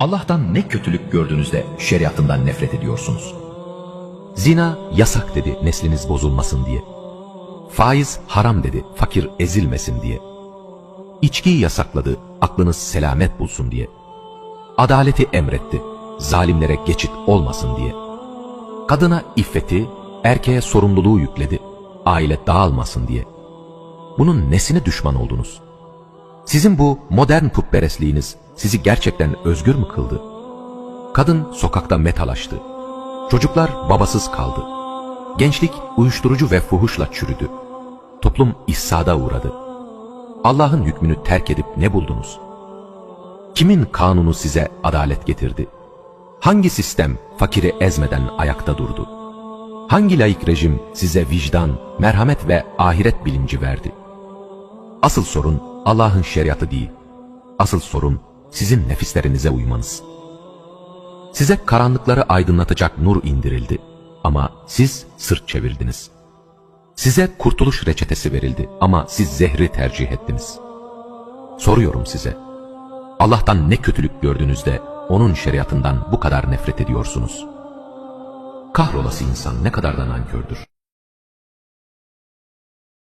Allah'tan ne kötülük gördüğünüzde şeriatından nefret ediyorsunuz? Zina yasak dedi nesliniz bozulmasın diye. Faiz haram dedi fakir ezilmesin diye. İçkiyi yasakladı aklınız selamet bulsun diye. Adaleti emretti zalimlere geçit olmasın diye. Kadına iffeti, erkeğe sorumluluğu yükledi aile dağılmasın diye. Bunun nesine düşman oldunuz? Sizin bu modern putperestliğiniz sizi gerçekten özgür mü kıldı? Kadın sokakta metalaştı. Çocuklar babasız kaldı. Gençlik uyuşturucu ve fuhuşla çürüdü. Toplum ihsada uğradı. Allah'ın hükmünü terk edip ne buldunuz? Kimin kanunu size adalet getirdi? Hangi sistem fakiri ezmeden ayakta durdu? Hangi laik rejim size vicdan, merhamet ve ahiret bilinci verdi? Asıl sorun Allah'ın şeriatı değil. Asıl sorun sizin nefislerinize uymanız. Size karanlıkları aydınlatacak nur indirildi ama siz sırt çevirdiniz. Size kurtuluş reçetesi verildi ama siz zehri tercih ettiniz. Soruyorum size, Allah'tan ne kötülük gördüğünüzde onun şeriatından bu kadar nefret ediyorsunuz? Kahrolası insan ne kadar da nankördür.